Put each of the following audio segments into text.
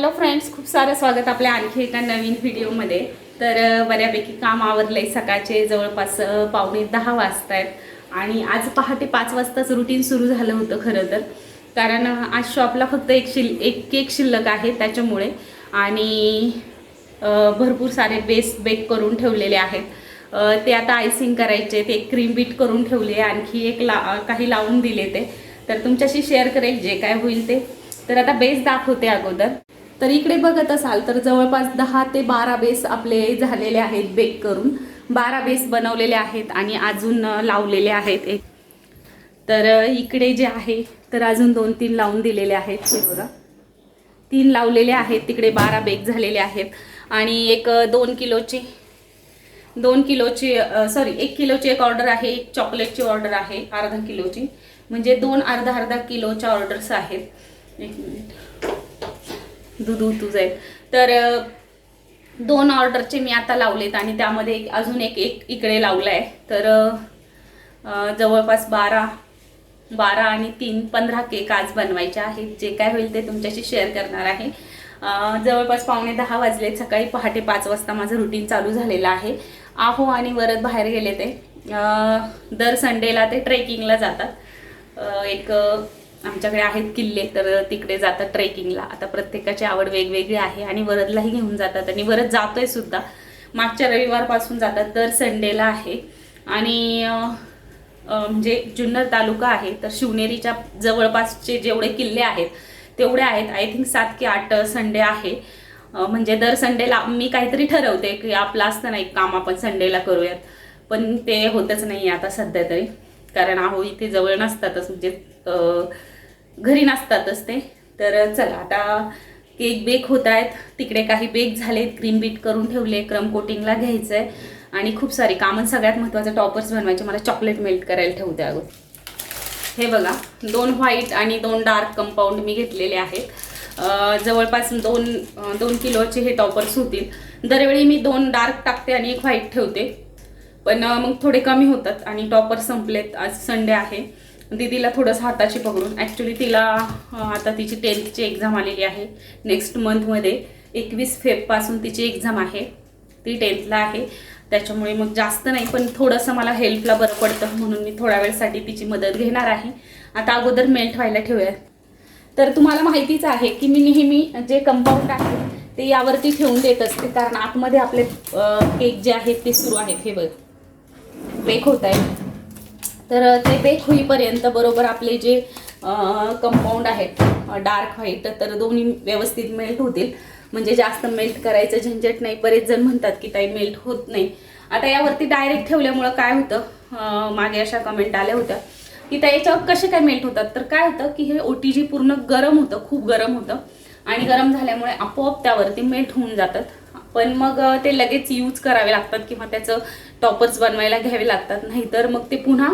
Hello friends खूप सारं स्वागत आपल्या आणखी एका नवीन व्हिडिओमध्ये तर बऱ्यापैकी काम आवरलंय सकाळचे जवळपास पावणे दहा वाजता आहेत आणि आज पहाटे पाच वाजताच रुटीन सुरू झालं होतं खरं तर. कारण आज शॉपला फक्त एक शिल एक केक शिल्लक आहे त्याच्यामुळे. आणि भरपूर सारे बेस बेक करून ठेवलेले आहेत. ते आता आयसिंग करायचे ते क्रीम बीट करून ठेवले आणखी एक ला काही लावून दिले ते. तर तुमच्याशी शेअर करेल जे काय होईल ते. तर आता बेस दाखवते अगोदर. तर इकडे बघत असाल तर जवळपास दहा ते बारा बेस आपले झालेले आहेत बेक करून. बारा बेस बनवलेले आहेत आणि अजून लावलेले आहेत एक. तर इकडे जे आहे तर अजून दोन तीन लावून दिलेले आहेत. हे बघा. तीन लावलेले आहेत. तिकडे बारा बेक झालेले आहेत. आणि एक दोन किलोची दोन किलोची सॉरी एक किलोची एक ऑर्डर आहे. एक चॉकलेटची ऑर्डर आहे. अर्धा किलोची. म्हणजे दोन अर्धा अर्धा किलोच्या ऑर्डर्स आहेत. एक मिनिट दूध उतू जाईल तर दोन ऑर्डरचे मी आता लावलेत आणि त्यामध्ये एक अजून एक एक इकडे लावला आहे तर जवळपास बारा बारा आणि तीन पंधरा केक आज बनवायचे आहेत. जे काय होईल ते तुमच्याशी शेअर करणार आहे. जवळपास पावणे दहा वाजले सकाळी पहाटे पाच वाजता माझं रुटीन चालू झालेलं आहे. आहो आणि वरत बाहेर गेले ते. दर संडेला ते ट्रेकिंगला जातात. एक आमच्याकडे आहेत किल्ले तर तिकडे जातात ट्रेकिंगला आता प्रत्येकाची आवड वेगवेगळी आहे आणि वरदलाही घेऊन जातात आणि वरद जातोय सुद्धा. मागच्या रविवारपासून जातात दर संडेला आहे. आणि म्हणजे जुन्नर तालुका आहे तर शिवनेरीच्या जवळपासचे जेवढे किल्ले आहेत तेवढे आहेत. आय थिंक सात की आठ संडे आहे. म्हणजे दर संडेला मी काहीतरी ठरवते की आपलं असतं ना एक काम आपण संडेला करूयात. पण ते होतच नाही आता सध्या तरी. कारण आहो इथे जवळ नसतातच. म्हणजे घरी नसतातच ते. तर चला आता केक बेक होत आहेत. तिकडे काही बेक झालेत. क्रीम बीट करून ठेवले. क्रम कोटिंगला घ्यायचं आहे आणि खूप सारी कामं सगळ्यात महत्त्वाचं टॉपर्स बनवायचे. मला चॉकलेट मेल्ट करायला ठेवते अगोदर. हे बघा दोन व्हाईट आणि दोन डार्क कंपाऊंड मी घेतलेले आहेत. जवळपास दोन दोन किलोचे हे टॉपर्स होतील. दरवेळी मी दोन डार्क टाकते आणि एक व्हाईट ठेवते. पण मग थोडे कमी होतात आणि टॉपर संपलेत. आज संडे आहे. दीदीला थोडंसं हाताची पकडून. ॲक्च्युली तिला आता तिची टेन्थची एक्झाम आलेली आहे. नेक्स्ट मंथमध्ये एकवीस फेबपासून तिची एक्झाम आहे. ती टेन्थला आहे. त्याच्यामुळे मग जास्त नाही पण थोडंसं मला हेल्पला बरं पडतं. म्हणून मी थोड्या वेळसाठी तिची मदत घेणार आहे. आता अगोदर मेल्ट व्हायला ठेवूया. तर तुम्हाला माहितीच आहे की मी नेहमी जे कंपाऊंड आहे ते यावरती ठेवून देत असते. कारण आतमध्ये आपले केक जे आहेत ते सुरू आहेत. हे बघ. बेक होत आहे. तर ते बेक होईपर्यंत बरोबर आपले जे कंपाऊंड आहेत डार्क व्हाईट तर दोन्ही व्यवस्थित मेल्ट होतील. म्हणजे जास्त मेल्ट करायचं झंझट नाही. बरेच जण म्हणतात की ताई मेल्ट होत नाही. आता यावरती डायरेक्ट ठेवल्यामुळं काय होतं? मागे अशा कमेंट आल्या होत्या. की त्या याच्यावर कसे काय मेल्ट होतात? तर काय होतं की हे ओ टी जी पूर्ण गरम होतं खूप गरम होतं. आणि गरम झाल्यामुळे आपोआप त्यावरती मेल्ट होऊन जातात. पण मग ते लगेच यूज करावे लागतात किंवा त्याचं टॉपर्स बनवायला घ्यावे लागतात. नाहीतर मग ते पुन्हा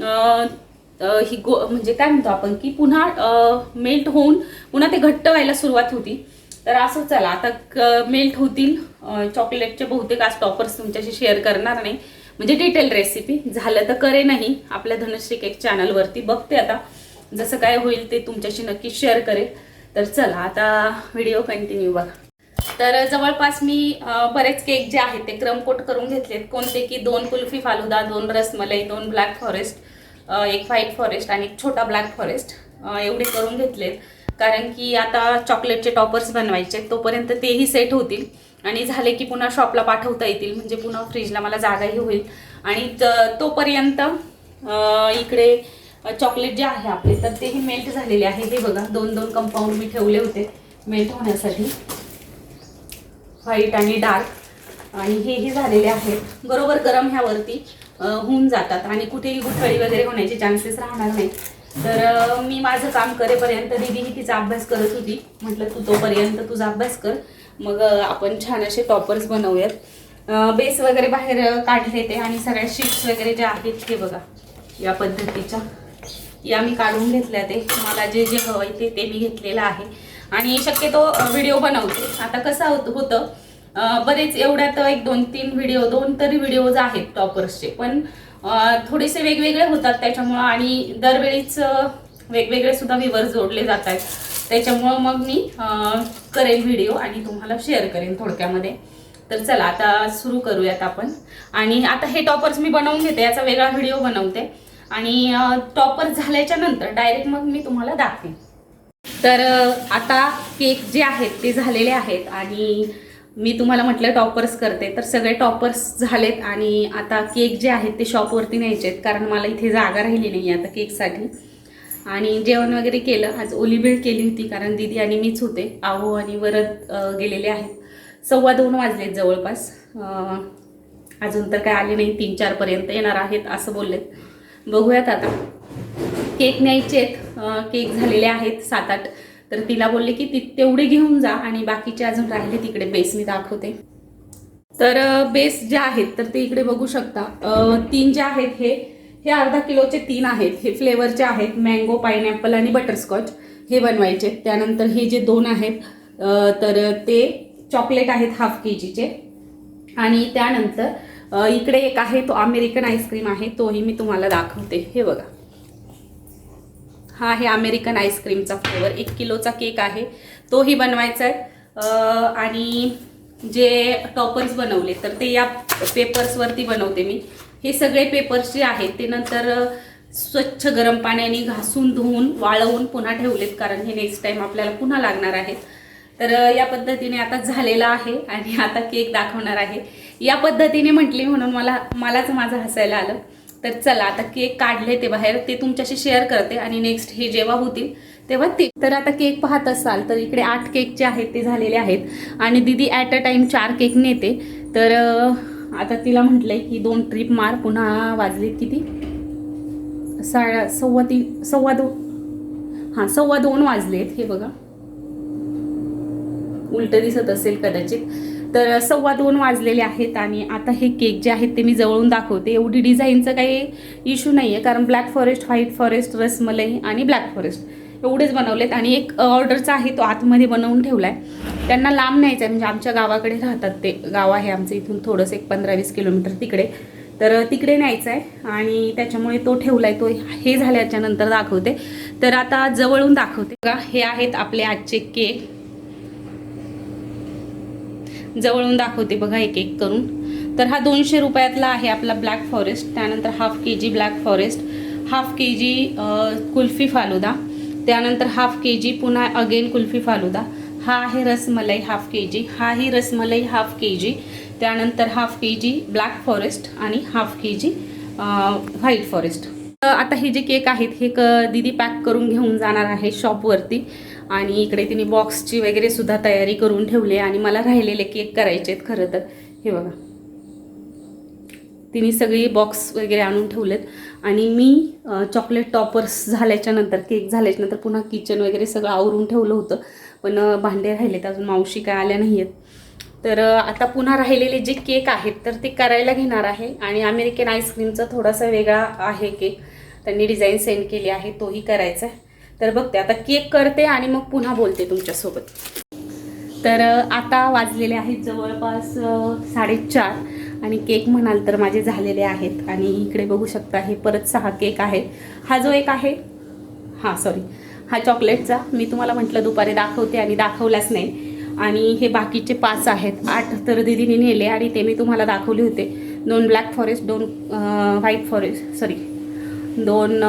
ही गो म्हणजे काय म्हणतो आपण की पुन्हा मेल्ट होऊन पुन्हा ते घट्ट व्हायला सुरुवात होती. तर असं चला आता मेल्ट होतील. चॉकलेटचे बहुतेक आज टॉपर्स तुमच्याशी शेअर करणार नाही. म्हणजे डिटेल रेसिपी. झालं तर करे नाही. आपल्या धनश्री केक चॅनलवरती बघते आता. जसं काय होईल ते तुमच्याशी नक्की शेअर करेल. तर चला आता व्हिडिओ कंटिन्यू बघा. तर जवळपास मी बरेच केक जे आहेत ते क्रमकोट करून घेतलेत. कोणते की दोन कुल्फी फालुदा दोन रसमलाई दोन ब्लॅक फॉरेस्ट. एक व्हाईट फॉरेस्ट आणि एक छोटा ब्लॅक फॉरेस्ट एवढे करून घेतलेत. कारण की आता चॉकलेटचे टॉपर्स बनवायचे तोपर्यंत तेही सेट होतील. आणि झाले की पुन्हा शॉपला पाठवता येतील म्हणजे पुन्हा फ्रीजला मला जागाही होईल. आणि तोपर्यंत इकडे चॉकलेट जे आहे आपले तर तेही मेल्ट झालेले आहे. हे बघा दोन दोन कंपाऊंड मी ठेवले होते मेल्ट होण्यासाठी. व्हाईट आणि डार्क आणि हेही झालेले आहेत बरोबर गरम ह्यावरती. होऊन जातात. आणि कुठेही गुठळी वगैरे होण्याचे चान्सेस राहणार नाही तर मी माझं काम करेपर्यंत दीदीही तिचा अभ्यास करत होती. म्हटलं तू तोपर्यंत तुझा अभ्यास कर. मग आपण छान असे टॉपर्स बनवूयात. बेस वगैरे बाहेर काढले ते आणि सगळ्या शीट्स वगैरे ज्या आहेत ते बघा. या पद्धतीच्या. या मी काढून घेतल्या ते. मला जे जे हवं आहे ते ते मी घेतलेलं आहे. आणि शक्यतो व्हिडिओ बनवते. आता कसं होतं होतं बरेच एवढ्यात एक दोन तीन व्हिडिओ दोन तरी व्हिडिओज आहेत टॉपर्सचे. पण थोडेसे वेगवेगळे होतात त्याच्यामुळं आणि दरवेळीच वेगवेगळे सुद्धा व्हिवर जोडले जात आहेत त्याच्यामुळं मग मी करेन व्हिडिओ आणि तुम्हाला शेअर करेन थोडक्यामध्ये. तर चला आता सुरू करूयात आपण. आणि आता हे टॉपर्स मी बनवून घेते याचा वेगळा व्हिडिओ बनवते. आणि टॉपर झाल्याच्यानंतर डायरेक्ट मग मी तुम्हाला दाखवेन. तर आता केक जे आहेत ते झालेले आहेत. आणि मी तुम्हाला म्हटलं टॉपर्स करते तर सगळे टॉपर्स झालेत आणि आता केक जे आहेत ते शॉपवरती न्यायचे आहेत कारण मला इथे जागा राहिली नाही आता केकसाठी. आणि जेवण वगैरे केलं आज ओली केली होती कारण दिदी आणि मीच होते आहो आणि वरद गेलेले आहेत. सव्वा दोन वाजलेत जवळपास. अजून तर काय आले नाही तीन चारपर्यंत येणार आहेत असं बोललेत. बघूयात आता. केक न्यायचे आहेत केक झालेले आहेत सात आठ. तर तिला बोलले की ती तेवढे घेऊन जा आणि बाकीचे अजून राहिले तिकडे बेस मी दाखवते. तर बेस जे आहेत तर ते इकडे बघू शकता. तीन जे आहेत हे हे अर्धा किलोचे तीन आहेत. हे फ्लेवरचे आहेत मँगो पायनॅपल आणि बटरस्कॉच हे बनवायचे. त्यानंतर हे जे दोन आहेत तर ते चॉकलेट आहेत हाफ के जीचे आणि त्यानंतर इकडे एक आहे तो अमेरिकन आईस्क्रीम आहे तोही मी तुम्हाला दाखवते. हे बघा. हा आहे अमेरिकन आईस्क्रीमचा फ्लेवर एक किलोचा केक आहे. तोही बनवायचा आहे. आणि जे टॉपर्स बनवले तर ते या पेपर्सवरती बनवते मी. हे सगळे पेपर्स जे आहेत ते नंतर स्वच्छ गरम पाण्याने घासून धुवून वाळवून पुन्हा ठेवलेत कारण हे नेक्स्ट टाईम आपल्याला पुन्हा लागणार आहेत तर या पद्धतीने आता झालेला आहे आणि आता केक दाखवणार आहे. या पद्धतीने म्हटली म्हणून मला मलाच माझं हसायला आलं. तर चला आता केक काढले ते बाहेर ते तुमच्याशी शेअर करते आणि नेक्स्ट हे जेव्हा होतील तेव्हा ते. तर आता केक पाहत असाल तर इकडे आठ केक जे आहेत ते झालेले आहेत. आणि दिदी ॲट अ टाईम चार केक नेते. तर आता तिला म्हटलंय की दोन ट्रिप मार पुन्हा वाजलीत किती? सा सव्वा तीन सव्वा दोन. हां सव्वा दोन वाजलेत हे बघा. उलट दिसत असेल कदाचित. तर सव्वा दोन वाजलेले आहेत आणि आता हे केक जे आहेत ते मी जवळून दाखवते. एवढी डिझाईनचं काही इश्यू नाही आहे कारण black forest white forest rasmalai आणि ब्लॅक फॉरेस्ट एवढेच बनवलेत. आणि एक ऑर्डरचा आहे तो आतमध्ये बनवून ठेवला आहे त्यांना लांब न्यायचा आहे म्हणजे आमच्या गावाकडे राहतात ते. गाव आहे आमचं इथून थोडंसं एक पंधरा वीस किलोमीटर तिकडे. तर तिकडे न्यायचं आहे आणि त्याच्यामुळे तो ठेवला आहे तो हे झाल्याच्यानंतर दाखवते. तर आता जवळून दाखवते. बघा हे आहेत आपले आजचे केक. जवळून दाखवते बघा एक एक करून. तर हा दोनशे रुपयातला आहे आपला ब्लॅक फॉरेस्ट त्यानंतर half K G black forest half K G kulfi falooda. त्यानंतर हाफ के जी पुन्हा अगेन कुल्फी फालुदा. हा आहे रसमलाई हाफ के जी हा ही रसमलाई हाफ के जी त्यानंतर half K G black forest आणि half K G white forest आता हे जे केक आहेत हे क दिदी पॅक करून घेऊन जाणार आहे शॉपवरती आणि इकडे तिने बॉक्सची वगैरे सुद्धा तयारी करून ठेवली आहे आणि मला राहिलेले केक करायचे आहेत खरं तर. हे बघा. तिने सगळी बॉक्स वगैरे आणून ठेवलेत. आणि मी चॉकलेट टॉपर्स झाल्याच्यानंतर केक झाल्याच्यानंतर पुन्हा किचन वगैरे सगळं आवरून ठेवलं होतं. पण भांडे राहिलेत अजून मावशी काय आल्या नाही आहेत तर आता पुन्हा राहिलेले जे केक आहेत तर ते करायला घेणार आहे. आणि अमेरिकन आईस्क्रीमचा थोडासा वेगळा आहे केक. त्यांनी डिझाईन सेंड केली आहे तोही करायचा आहे. तर बघते आता केक करते आणि मग पुन्हा बोलते तुमच्यासोबत. तर आता वाजलेले आहेत जवळपास साडेचार आणि केक म्हणाल तर माझे झालेले आहेत. आणि इकडे बघू शकता हे परत सहा केक आहे हा जो एक आहे हां सॉरी हा चॉकलेटचा मी तुम्हाला म्हटलं दुपारी दाखवते आणि दाखवलाच नाही. आणि हे बाकीचे पाच आहेत. आठ तर दिदीने नेले आणि ते मी तुम्हाला दाखवले होते. दोन ब्लॅक फॉरेस्ट दोन व्हाईट फॉरेस्ट सॉरी दोन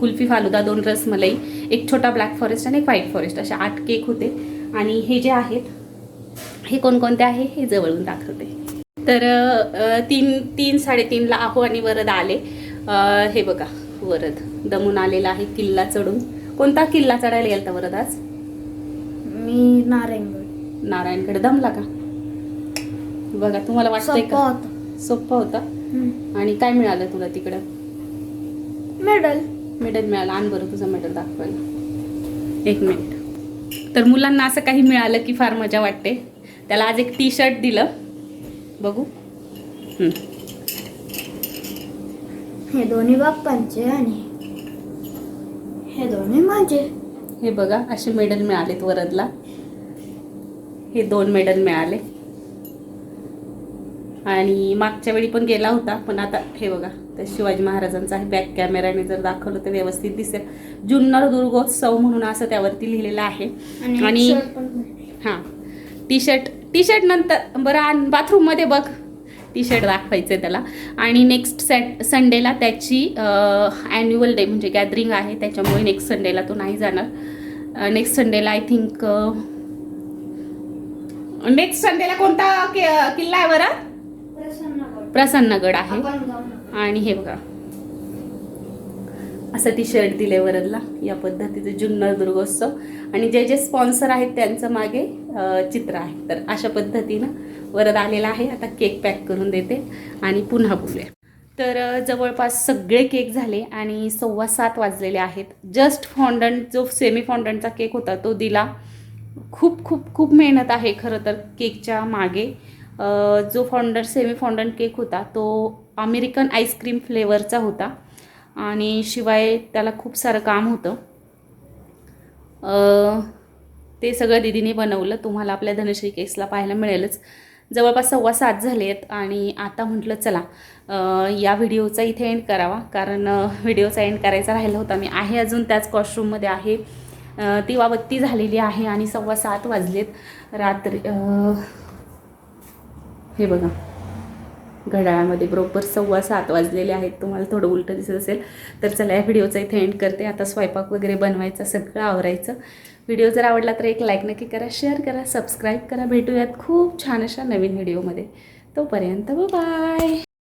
कुल्फी फालुदा दोन रसमलाई एक छोटा ब्लॅक फॉरेस्ट आणि एक व्हाईट फॉरेस्ट असे आठ केक होते. आणि हे जे आहेत हे कोणकोणते आहे? हे जवळून दाखवते. तर तीन तीन साडेतीनला आहो आणि वरद आले. हे बघा वरद. दमून आलेला आहे किल्ला चढून. कोणता किल्ला चढायला गेलता वरद आज? मी नारायणगड. नारायणकडे दमला का? बघा तुम्हाला वाटतंय का? होता. सोपं होता? आणि काय मिळालं तुला तिकडं? मेडल. मेडल मिळालं. आण बरं तुझं मेडल दाखवायला. एक मिनिट. तर मुलांना असं काही मिळालं की फार मजा वाटते. त्याला आज एक टी शर्ट दिलं. बघू. हं. हे दोन्ही बाप्पांचे आणि हे दोन्ही माझे. हे बघा असे मेडल मिळालेत वरदला. हे दोन मेडल मिळाले. आणि मागच्या वेळी पण गेला होता पण आता हे बघा त्या शिवाजी महाराजांचा आहे बॅक कॅमेराने जर दाखवलं तर व्यवस्थित दिसेल. जुन्नर दुर्गोत्सव म्हणून असं त्यावरती लिहिलेलं आहे. आणि. हां टी शर्ट टी शर्ट नंतर बरं आण बाथरूममध्ये बघ टी शर्ट दाखवायचं आहे त्याला. आणि नेक्स्ट सॅट संडेला त्याची ॲन्युअल डे म्हणजे गॅदरिंग आहे त्याच्यामुळे नेक्स्ट संडेला तो नाही जाणार. नेक्स्ट संडेला आय थिंक नेक्स्ट संडेला कोणता किल्ला आहे बरं? प्रसन्नगड. आहे. आणि हे बघा. असं टी शर्ट दिले वरदला. या पद्धतीचं जुन्नर दुर्गोत्सव. आणि जे जे स्पॉन्सर आहेत त्यांचं मागे चित्र आहे. तर अशा पद्धतीनं वरद आलेला आहे. आता केक पॅक करून देते आणि पुन्हा बोलूया. तर जवळपास सगळे केक झाले आणि सव्वा सात वाजलेले आहेत. जस्ट फॉन्डंट जो सेमी फॉन्डंटचा केक होता तो दिला. खूप खूप खूप मेहनत आहे खरं तर केकच्या मागे. जो फॉन्डंट सेमी फॉन्डंट केक होता तो अमेरिकन आईस्क्रीम फ्लेवरचा होता. आणि शिवाय त्याला खूप सारं काम होतं. ते सगळं दिदीने बनवलं. तुम्हाला आपल्या धनश्री केक्सला पाहायला मिळेलच. जवळपास सव्वा सात झाले आहेत आणि आता म्हटलं चला या व्हिडिओचा इथे एंड करावा. कारण व्हिडिओचा एंड करायचा राहिला होता. मी आहे अजून त्याच कॉस्ट्रूममध्ये आहे. अ, दिवाबत्ती झालेली आहे आणि सव्वा सात वाजलेत. रात्री हे बघा. घड्याळामध्ये बरोबर सव्वा सात वाजलेले आहेत. तुम्हाला थोडं उलटं दिसत असेल तर चला या व्हिडिओचा इथे एंड करते. आता स्वयंपाक वगैरे बनवायचा सगळं आवरायचं. व्हिडिओ जर आवडला तर एक लाईक नक्की करा शेअर करा सबस्क्राईब करा. भेटूयात खूप छान अशा नवीन व्हिडिओमध्ये. तोपर्यंत बाय